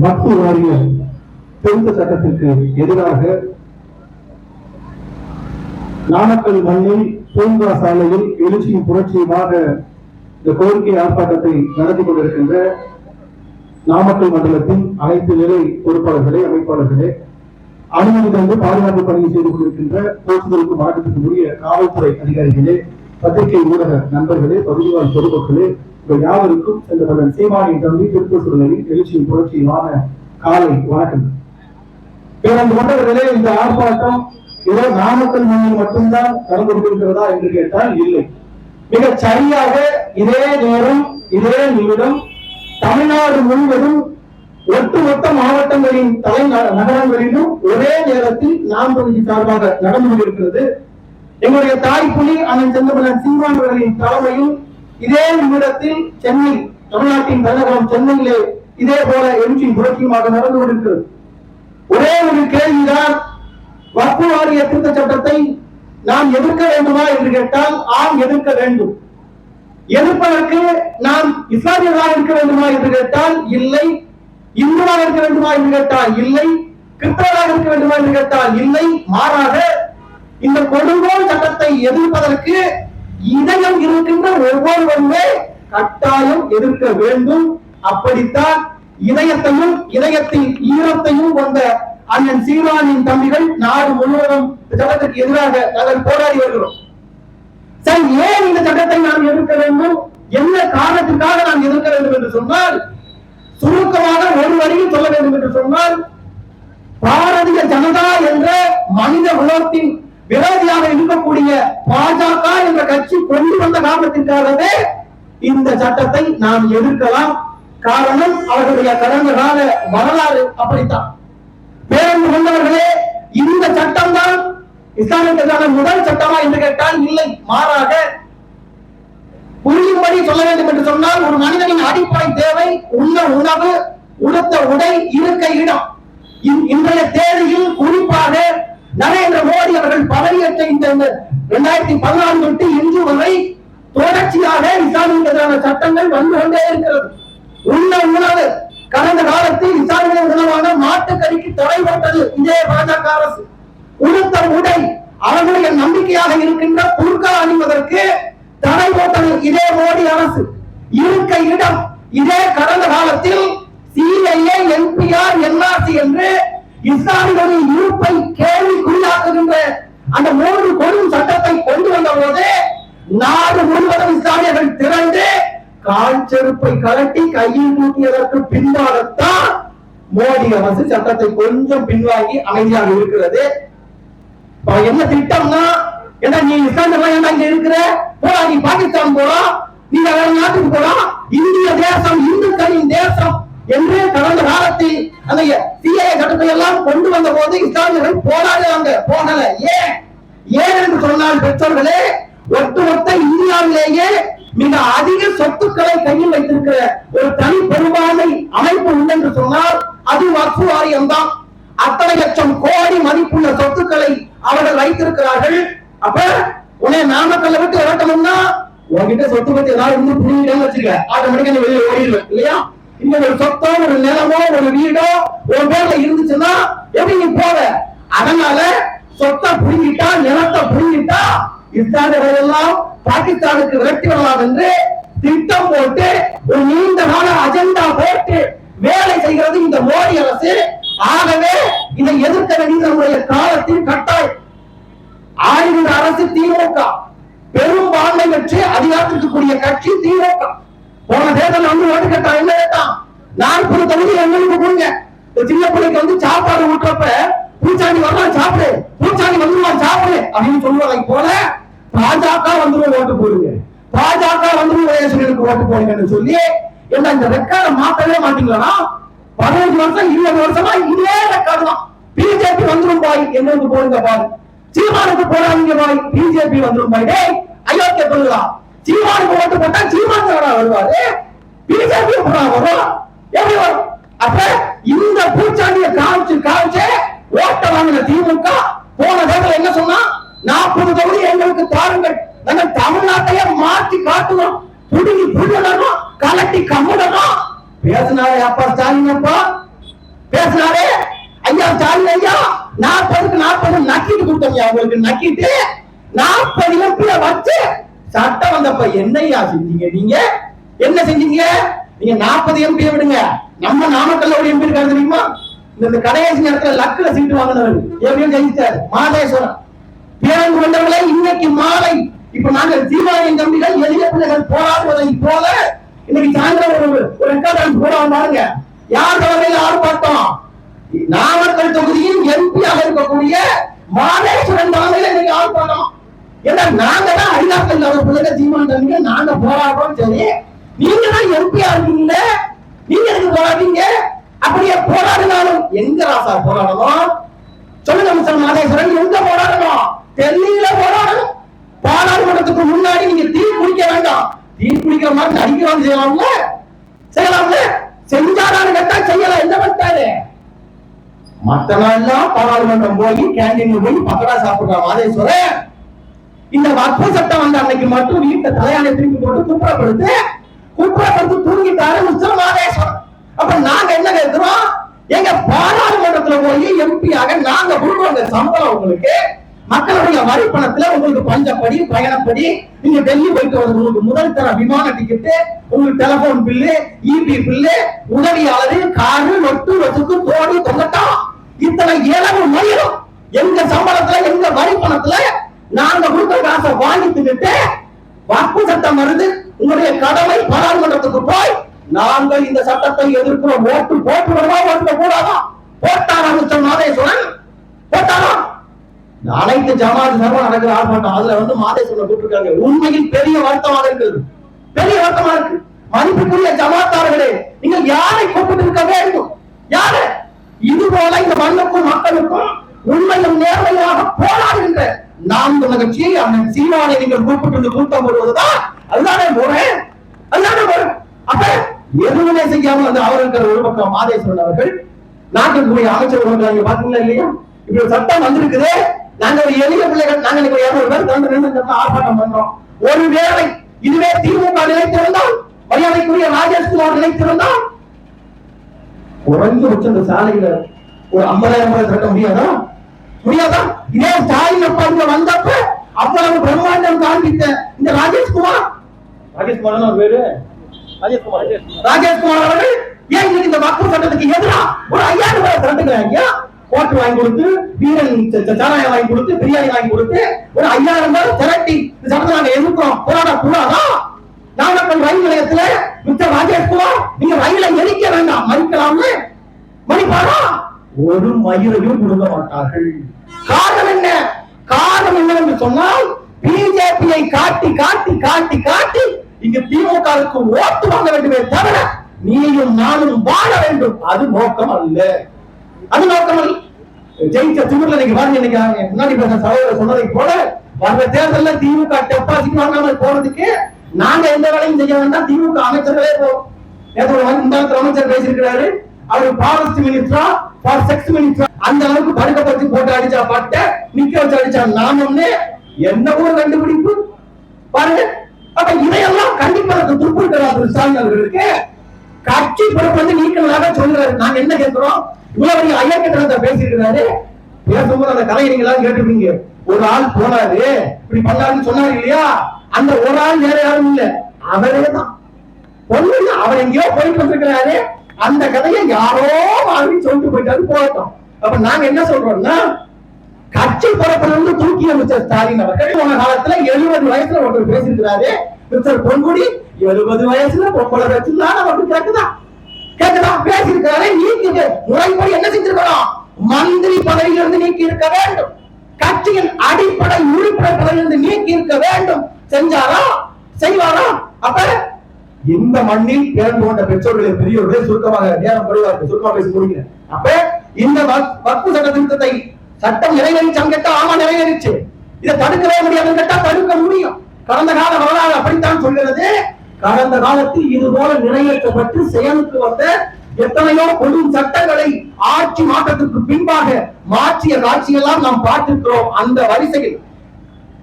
வக்ஃபு வாரிய திருத்த சட்டத்திற்கு எதிராக நாமக்கல் மண்ணில் பூங்கா சாலையில் எழுச்சியும் புரட்சியுமாக இந்த கோரிக்கை ஆர்ப்பாட்டத்தை நடத்தி கொண்டிருக்கின்ற நாமக்கல் மண்டலத்தின் அனைத்து நிலை பொறுப்பாளர்களே அமைப்பாளர்களே அனுமதி தந்து பாதுகாப்பு பணியை செய்து கொண்டிருக்கின்ற போக்குவரத்து மாவட்டத்துக்கு காவல்துறை அதிகாரிகளே பத்திரிகை ஊடக நண்பர்களே பகுதிவாழ் பொதுமக்களே யாவருக்கும் சென்ற மகன் சீமானின் தம்பி திருப்பூர் சூழலில் எழுச்சியும் புரட்சியுமான காலை வணக்கம். பிறந்த கொண்டவர்களே இந்த ஆர்ப்பாட்டம் ஏதோ நாமக்கல் மண்ணில் மட்டும்தான் நடந்து கொண்டிருக்கிறதா என்று கேட்டால் இல்லை. மிக சரியாக இதே நேரம் இதே நிமிடம் தமிழ்நாடு முழுவதும் ஒட்டுமொத்த மாவட்டங்களின் தலை நகரங்களிலும் ஒரே நேரத்தில் நாம் தொகுதி சார்பாக நடந்து கொண்டிருக்கிறது. எங்களுடைய தாய் புலி அண்ணன் செந்தமலன் சீமான் அவர்களின் தலைமையில் இதே நிமிடத்தில் சென்னை தமிழ்நாட்டின் தலைநகரம் சென்னையிலே இதே போல எழுச்சியும் புரட்சியுமாக நடந்து கொண்டிருக்கிறது ஒரே ஒரு கேள்விதான் வக்பு வாரிய திருத்த சட்டத்தை நாம் எதிர்க்க வேண்டுமா என்று கேட்டால் ஆம் எதிர்க்க வேண்டும். எதிர்ப்பதற்கு நாம் இஸ்லாமியர்களாக இருக்க வேண்டுமா என்று கேட்டால் இல்லை. இந்துவாக இருக்க வேண்டுமா என்று கேட்டால் இல்லை. கிறிஸ்தவராக இருக்க வேண்டுமா என்று கேட்டால் இல்லை. மாறாக இந்த கொடுங்கோல் சட்டத்தை எதிர்ப்பதற்கு இதயம் இருக்கின்ற ஒவ்வொருவருமே கட்டாயம் எதிர்க்க வேண்டும். அப்படித்தான் இதயத்தையும் இதயத்தின் ஈரத்தையும் கொண்ட அண்ணன் சீமானின் தம்பிகள் நாடு முழுவதும் இந்த சட்டத்திற்கு எதிராக நாங்கள் போராடி வருகிறோம். சரி ஏன் இந்த சட்டத்தை நாம் எதிர்க்க வேண்டும்? என்ன காரணத்திற்காக நாம் எதிர்க்க வேண்டும் என்று சொன்னால் சுருக்கமாக ஒரு வரியில் சொல்ல வேண்டும் என்று சொன்னால் பாரதிய ஜனதா என்ற மனித குலத்தின் விரோதியாக இருக்கக்கூடிய பாஜக என்ற கட்சி கொண்டு வந்த காரணத்திற்காகவே இந்த சட்டத்தை நாம் எதிர்க்கலாம். காரணம் அவர்களுடைய கடந்த கால வரலாறு அப்படித்தான். பேருந்து கொண்டவர்களே இந்த சட்டம் தான் இஸ்லாமிற்கு முதல் சட்டமா என்று கேட்டால் இல்லை மாறாக புரியும்படி சொல்ல வேண்டும் என்று சொன்னால் ஒரு மனிதனின் அடிப்படை தேவை உண்ண உணவு உடுத்த உடை இருக்க இடம். இன்றைய தேதியில் குறிப்பாக நரேந்திர மோடி அவர்கள் பதவியேற்ற இந்த இரண்டாயிரத்தி பதினாலு தொட்டு இன்று வரை தொடர்ச்சியாக விசாரணைக்கான சட்டங்கள் வந்து கொண்டே இருக்கிறது. உள்ள உணவு கடந்த காலத்தில் விசாரணை உணவான மாட்டுக்கறிக்கு தடை போட்டது இதே பாஜக அரசு. உடுத்த உடை அவர்களுடைய நம்பிக்கையாக இருக்கின்ற புர்கா அணிவதற்கு தடை போட்டது இதே மோடி அரசு. இருக்க இடம் இதே கடந்த காலத்தில் சிஐஏ என்பிஆர் என்ஆர்சி என்று இஸ்லாமியர்களின் இருப்பை கேள்விக்குறியாக்குகின்ற அந்த மூன்று கொடும் சட்டத்தை கொண்டு வந்த போது நாடு முழுவதும் இஸ்லாமியர்கள் திரண்டு கால் செருப்பை கலட்டி கையில் தூக்கியதற்கு பின்பாகத்தான் மோடி அரசு சட்டத்தை கொஞ்சம் பின்வாங்கி அமைதியாக இருக்கிறது. என்ன திட்டம்னா ஏன்னா நீ இஸ்லாமியெல்லாம் ஏன்டா இருக்கிற? போடா நீ பாகிஸ்தான் போலாம் நீ வேற நாட்டுக்கு போலாம் இந்திய தேசம் இந்துக்களின் தேசம் என்று கடந்த காலத்தில் அந்த சிஏ சட்டத்தை எல்லாம் கொண்டு வந்த போது இஸ்லாமியர்கள் போராடுறாங்க போனல. ஏன்? ஏன் என்று சொன்னால் பெற்றோர்களே ஒட்டுமொத்த இந்தியாவிலேயே மிக அதிக சொத்துக்களை கையில் வைத்திருக்கிற ஒரு தனி பெரும்பான்மை அமைப்பு உண்டு என்று சொன்னால் அது வக்ஃபு வாரியம் தான் அத்தனை லட்சம் கோடி மதிப்புள்ள சொத்துக்களை அவர்கள் வைத்திருக்கிறார்கள். அப்ப உன்னை நாமக்கல்ல விட்டு இறக்கணும்னா உன்கிட்ட சொத்து பத்தி ஏதாவது இருந்து புரியுதுன்னு வச்சுக்க. ஆட்டோமேட்டிக்கா நீ வெளியே ஓடிடுவேன் இல்லையா? இங்க ஒரு சொத்தோ ஒரு நிலமோ ஒரு வீடோ ஒரு பேர்ல இருந்துச்சுன்னா எப்படி நீ போவ? அதனால சொத்தை புரிஞ்சிட்டா நிலத்தை புரிஞ்சிட்டா இஸ்லாமியர்கள் எல்லாம் பாகிஸ்தானுக்கு விரட்டி வரலாம் என்று திட்டம் போட்டு ஒரு நீண்ட கால அஜெண்டா போட்டு வேலை செய்கிறது இந்த மோடி அரசு. ஆகவே இதை எதிர்க்க வேண்டியது நம்முடைய காலத்தின் கட்டாயம். ஆளுகின்ற அரசு திமுக. பெரும்பான்மை பெற்று அதிகாரத்திற்கு கூடிய கட்சி திமுக. போன தேர்தல் வந்து ஓட்டு கேட்டான் என்ன கேட்டான் நாற்பது தொகுதி எங்களுக்கு கொடுங்க. இந்த சின்ன பிள்ளைக்கு வந்து சாப்பாடு ஊட்டுறப்ப பூச்சாண்டி வரலாம் சாப்பிடு. பூச்சாண்டி வந்துருவான் சாப்பிடு. அப்படின்னு சொல்லுவாங்க போல பாஜக வந்துரும் ஓட்டு போடுங்க. பாஜக வந்துரும் வயசுகளுக்கு ஓட்டு போடுங்கன்னு சொல்லி என்ன இந்த ரெக்கார்டை மாத்தவே மாட்டீங்களா? பதினஞ்சு வருஷம் இருபது வருஷமா இதே ரெக்கார்டு தான். பிஜேபி வந்துரும் பாய் எங்களுக்கு போடுங்க பாய்? சீமானுக்கு போடாதீங்க பாய் பிஜேபி வந்துரும் பாய். டேய் அயோக்கிய சொல்லுதா சீமானுக்கு ஓட்டு போட்டா சீமான் வருவாரு? பிஜேபி வரும் எப்படி வரும்? அப்ப இந்த பூச்சாண்டிய காமிச்சு காமிச்சு ஓட்ட வாங்கின திமுக போன தேர்தல் என்ன சொன்னா? நாற்பது தொகுதி எங்களுக்கு தாருங்கள். நாங்கள் தமிழ்நாட்டையே மாற்றி காட்டுவோம். புடுங்கி புடுங்கணும் கலட்டி கம்முடணும். பேசினாரே அப்பா ஸ்டாலின் அப்பா. பேசினாரே? ஐயா ஸ்டாலின் ஐயா நாற்பதுக்கு நாற்பது நக்கிட்டு கொடுத்தோம் உங்களுக்கு நக்கிட்டு. நாற்பது எம்பிய வச்சு சட்டம் வந்தப்ப என்னையா செஞ்சீங்க? நீங்க என்ன செஞ்சீங்க? நீங்க நாற்பது எம்பியை விடுங்க. நம்ம நாமக்கல்ல ஒரு எம்பி இருக்காரு தெரியுமா? இந்த கடைசி நேரத்துல லக்குல சீட்டு வாங்கினவர். எப்படியும் ஜெயிச்சார் மாதேஸ்வரன். பேரன் வந்தவர்களே இன்னைக்கு மாலை. இப்ப நாங்கள் தீபாவளி தம்பிகள் எளிய பிள்ளைகள் போராடுவதை போல இன்னைக்கு சாயந்தரம் ஒரு ஒரு ரெக்கார்ட் போடுவோம் பாருங்க யார் தலைமையில் ஆர்ப்பாட்டம்? நாமக்கல் தொகுதியின் எம்பியாக இருக்கக்கூடிய மாதேஸ்வரன் தலைமையில இன்னைக்கு ஆர்ப்பாட்டம். ஏன்னா நாங்க தான் அடிநாட்கள் இல்லாத பிள்ளைங்க நாங்க போராடுறோம் சரி. நீங்க தான் எம்பியா இருக்கீங்க. நீங்க எதுக்கு போராடுறீங்க? அப்படியே போராடினாலும் எங்க ராசா போராடணும்? சொல்லுங்க மிஸ்டர் மாதேஸ்வரன் எங்க போராடணும்? டெல்லியில போராடணும். பாராளுமன்றத்துக்கு முன்னாடி நீங்க தீ குடிக்க வேண்டாம். தீ குடிக்கிற மாதிரி அடிக்கிறான் செய்யலாம்ல? செய்யலாம்ல? செஞ்சாரான்னு கேட்டா செய்யலாம் என்ன பண்ணிட்டாரு? மத்த நாள்லாம் பாராளுமன்றம் போய் கேண்டீன்ல போய் பக்கடா சாப்பிடுறான் மாதேஸ்வரன் இந்த வக்பு சட்டம் வந்த அன்னைக்கு மட்டும் வீட்டை தலையாணை திருப்பி போட்டு குப்புறப்படுத்து குப்புறப்படுத்து தூங்கிட்டாரு மிஸ்டர் மாதேஸ்வரன் அப்ப நாங்க என்ன கேட்கிறோம்? எங்க பாராளுமன்றத்துல போய் எம்பியாக நாங்க கொடுக்குறோங்க சம்பளம் உங்களுக்கு மக்களுடைய வரி பணத்துல உங்களுக்கு பஞ்சப்படி பயணப்படி நீங்க டெல்லி போயிட்டு வரது உங்களுக்கு முதல் தர விமான டிக்கெட்டு உங்களுக்கு டெலிபோன் பில்லு இபி பில்லு உதவியாளர் காரு நொட்டு வச்சுக்கு தோடு தொங்கட்டம் இத்தனை இளவு மயிலும் எங்க சம்பளத்துல எங்க வரி பணத்துல நாங்க கொடுத்த காசை வாங்கி தின்னுட்டு வக்பு சட்டம் வருது. உங்களுடைய கடமை பாராளுமன்றத்துக்கு போய் நாங்கள் இந்த சட்டத்தை எதிர்க்கிறோம். ஓட்டு போட்டு வருவா ஓட்டு கூடாதா? போட்டாரா மிஸ்டர் மாதேஸ்வரன் போட்டாரா? அனைத்து ஜமாத் சர்வம் நடக்கிற ஆர்ப்பாட்டம். அதுல வந்து மாதேஸ்வரன் கூப்பிட்டுருக்காங்க உண்மையில் பெரிய வருத்தமாக இருக்கிறது பெரிய வருத்தமா இருக்கு. மதிப்புக்குரிய ஜமாத்தார்களே நீங்கள் யாரை கூப்பிட்டு இருக்க வேண்டும்? யாரு? இது போல இந்த மண்ணுக்கும் மக்களுக்கும் உண்மையும் நேர்மையாக போராடுகின்ற நாம் நிகழ்ச்சி கட்சியை சீமானை நீங்கள் கூப்பிட்டு வந்து கூட்டம் போடுவதுதான் அதுதானே முறை அதுதானே முறை அப்ப எதுவுமே செய்யாமல் அந்த அவர்கள் ஒரு பக்கம் மாதேஸ்வரன் அவர்கள் நாட்டிற்குரிய அமைச்சர் வந்தாங்க பாத்தீங்களா இல்லையா? இப்படி ஒரு சட்டம் வந்திருக்குது. நாங்க ஒரு எளிய பிள்ளைகள் நாங்க இன்னைக்கு இருநூறு பேர் திறந்து நின்று ஆர்ப்பாட்டம் பண்றோம். ஒருவேளை இதுவே திமுக நிலைத்திருந்தால் மரியாதைக்குரிய ராஜேஷ்குமார் நிலைத்திருந்தால் குறைஞ்சபட்சம் இந்த சாலையில ஒரு ஐம்பதாயிரம் ரூபாய் திரட்ட முடியாதா? முடியாதா இதே ஸ்டாலின் அப்பா இங்க வந்தப்ப அவ்வளவு பிரம்மாண்டம் காண்பித்த இந்த ராஜேஷ்குமார்? ராஜேஷ்குமார் பேரு. ராஜேஷ்குமார். ராஜேஷ்குமார் அவர்கள் ஏன் இந்த மக்கள் சட்டத்துக்கு எதிரா ஒரு ஐயாயிரம் ரூபாய் திரட்டுகிறாங்க ஓட்டு வாங்கி கொடுத்து வீரன் சாராயம் வாங்கி கொடுத்து பிரியாணி வாங்கி கொடுத்து ஒரு ஐயாயிரம் ரூபாய் திரட்டி இந்த சட்டத்தை நாங்க எதிர்க்கிறோம். போராட கூடாதா? நாமக்கல் ரயில் நிலையத்துல மிஸ்டர் ராஜேஷ்குமார் நீங்க ரயிலை எரிக்க வேண்டாம். மறிக்கலாம்னு. மறிப்பாரா ஒரு மயிரையும் கொடுக்க மாட்டார்கள். காரணம் என்ன? காரணம் என்னவென்று சொன்னால் பிஜேபியை காட்டி காட்டி காட்டி காட்டி இங்க திமுகவுக்கு ஓட்டு வாங்க வேண்டுமே தவிர நீயும் நானும் வாழ வேண்டும். அது நோக்கம் அல்ல. அது நோக்கம் அல்ல. ஜெயிச்ச திமுக நீங்க பாருங்க இன்னைக்கு முன்னாடி பேச சகோதரர் சொன்னதை போல வர்ற தேர்தல்ல திமுக டெபாசிட் வாங்காமல் போறதுக்கு நாங்க எந்த வேலையும் செய்ய வேண்டாம். திமுக அமைச்சர்களே போறோம் நேத்து இந்த அமைச்சர் பேசியிருக்கிறாரு. அவர் ஃபாரஸ்ட் மினிஸ்டரா? ஃபார் செக்ஸ் மினிஸ்டர் அந்த அளவுக்கு படுக்கப்படுத்தி போட்டு அடிச்சா பட்ட நிக்க வச்சு அடிச்சா நாமம்னு என்ன ஒரு கண்டுபிடிப்பு? பாருங்க. அப்ப இதையெல்லாம் கண்டிப்பா துப்புருக்கிறார் ஸ்டாலின் அவர்களுக்கு கட்சி பொறுப்பு வந்து நீக்கிறதாக சொல்றாரு நாங்க என்ன கேட்கிறோம் இவ்வளவு பெரிய ஐயக்கட்டணத்தை பேசியிருக்கிறாரு. பேசும்போது அந்த கதையை நீங்க எல்லாம் கேட்டிருப்பீங்க. ஒரு ஆள் போனாரு. இப்படி பண்ணாருன்னு சொன்னாரு இல்லையா? அந்த ஒரு ஆள் வேற யாரும் இல்ல. அவரே தான். ஒண்ணு இல்ல அவர் எங்கேயோ போயிட்டு வந்திருக்கிறாரு. அந்த கதையை யாரோ வாங்கி சொல்லிட்டு போயிட்டாரு போகட்டும் அப்ப நாங்க என்ன சொல்றோம்னா கட்சி பொறுப்புல இருந்து தூக்கிய மிஸ்டர் ஸ்டாலின் அவர்கள் போன காலத்துல எழுபது வயசுல ஒருத்தர் பேசியிருக்கிறாரு. மிஸ்டர் பொன்முடி எழுபது வயசுல பொம்பளை வச்சுதான் அவருக்கு கேக்குதா? கேக்குதா? பேசியிருக்காரு நீக்கிட்டு முறைப்படி என்ன செஞ்சிருக்கணும்? மந்திரி பதவியிலிருந்து நீக்கி இருக்க வேண்டும். கட்சியின் அடிப்படை உறுப்பினர் பதவியிலிருந்து நீக்கி இருக்க வேண்டும். செஞ்சாரா? செய்வாரா? அப்ப இந்த மண்ணில் பிறந்து கொண்ட பெற்றோர்களை பெரியவர்களை சுருக்கமாக நேரம் குறைவாக சுருக்கமாக பேசி முடிக்கிறேன். அப்ப இந்த வக்- வக்பு சட்ட திருத்தத்தை சட்டம் நிறைவேறிச்சான்னு கேட்டா ஆமா நிறைவேறிச்சு. இதை தடுக்கவே முடியாதுன்னு கேட்டா தடுக்க முடியும். கடந்த கால வரலாறு அப்படித்தான் சொல்கிறது கடந்த காலத்தில் இது போல நிறைவேற்றப்பட்டு செயலுக்கு வந்த எத்தனையோ கொடும் சட்டங்களை ஆட்சி மாற்றத்திற்கு பின்பாக மாற்றிய காட்சியெல்லாம் நாம் பார்த்திருக்கிறோம். அந்த வரிசையில்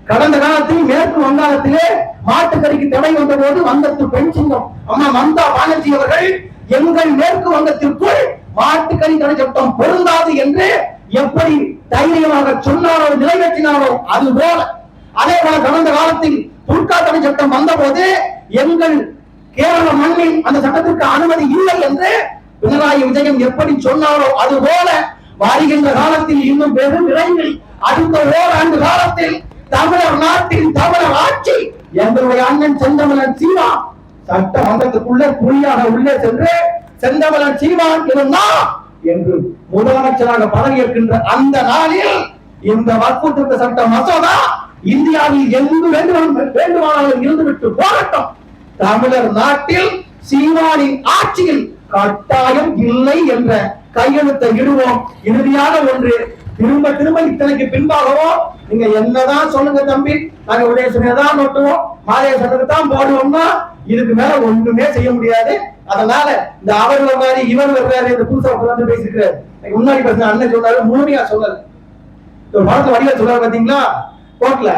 கடந்த காலத்தில் மேற்கு வங்காளத்திலே மாட்டுக்கறிக்கு தடை வந்த போது வங்கத்து பெண் சிங்கம் அம்மா மம்தா பானர்ஜி அவர்கள் எங்கள் மேற்கு வங்கத்திற்குள் மாட்டுக்கறி தடை சட்டம் பொருந்தாது என்று எப்படி தைரியமாக சொன்னாரோ நிறைவேற்றினாரோ அது போல. அதே போல கடந்த காலத்தில் புல்கா தடை சட்டம் வந்தபோது எங்கள் கேரள மண்ணில் அந்த சட்டத்திற்கு அனுமதி இல்லை என்று பினராயி விஜயம் எப்படி சொன்னாரோ அது போல. வருகின்ற காலத்தில் இன்னும் பெரும் விரைவில் அடுத்த ஓராண்டு காலத்தில் தமிழர் நாட்டின் தமிழர் ஆட்சி. எங்களுடைய அண்ணன் செந்தமிழன் சீமா சட்டமன்றத்துக்குள்ளே புலியாக உள்ளே சென்று செந்தமலன் சீமான் இருந்தான் என்று முதலமைச்சராக பதவியேற்கின்ற அந்த நாளில் இந்த வற்புறுத்த சட்ட மசோதா இந்தியாவில் எங்கு வேண்டுமானாலும் வேண்டுமானாலும் இருந்துவிட்டு போகட்டும். தமிழர் நாட்டில் சீமானின் ஆட்சியில் கட்டாயம் இல்லை என்ற கையெழுத்தை இடுவோம். இறுதியான ஒன்று திரும்ப திரும்ப இத்தனைக்கு பின்பாகவும் நீங்க என்னதான் சொல்லுங்க தம்பி நாங்க உடைய தான் நோட்டுவோம் மாலைய சொன்னது தான் போடுவோம்னா இதுக்கு மேல ஒண்ணுமே செய்ய முடியாது. அதனால இந்த அவர் மாதிரி இவர் வர்றாரு இந்த புதுசா உட்கார்ந்து பேசிக்கிறாரு முன்னாடி பேசின அண்ணன் சொன்னாரு முழுமையா சொல்லல. ஒரு படத்துல வடிவ சொல்றாரு பாத்தீங்களா? கோர்ட்ல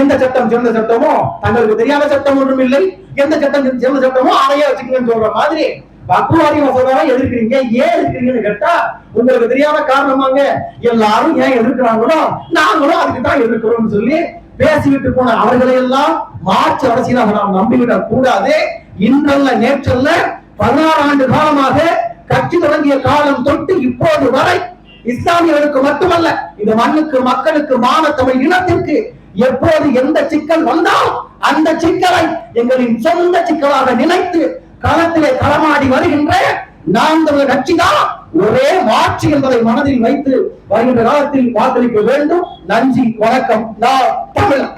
எந்த சட்டம் சிறந்த சட்டமோ தங்களுக்கு தெரியாத சட்டம் ஒன்றும் இல்லை எந்த சட்டம் சிறந்த சட்டமோ அதையே வச்சுக்கங்கன்னு சொல்ற மாதிரி பக்குவாதி மசோதாவை எதிர்க்கிறீங்க ஏன் எதிர்க்கிறீங்கன்னு கேட்டா உங்களுக்கு தெரியாத காரணமாங்க எல்லாரும் ஏன் எதிர்க்கிறாங்களோ நாங்களும் அதுக்கு தான் எதிர்க்கிறோம்னு சொல்லி பேசிவிட்டு போன அவர்களை எல்லாம் மார்ச் அரசியலாக நாம் நம்பிவிடக் கூடாது. இன்றல்ல நேற்றல்ல பதினாறு ஆண்டு காலமாக கட்சி தொடங்கிய காலம் தொட்டு இப்போது வரை இஸ்லாமியர்களுக்கு மட்டுமல்ல இந்த மண்ணுக்கு மக்களுக்கு மான தமிழ் இனத்திற்கு எப்போது எந்த சிக்கல் வந்தாலும் அந்த சிக்கலை எங்களின் சொந்த சிக்கலாக நினைத்து களத்திலே களமாடி வருகின்ற நாம் தமிழர் கட்சி தான் ஒரே மாற்று என்பதை மனதில் வைத்து வருகின்ற காலத்தில் வாக்களிக்க வேண்டும். நன்றி வணக்கம். நான் தமிழன்.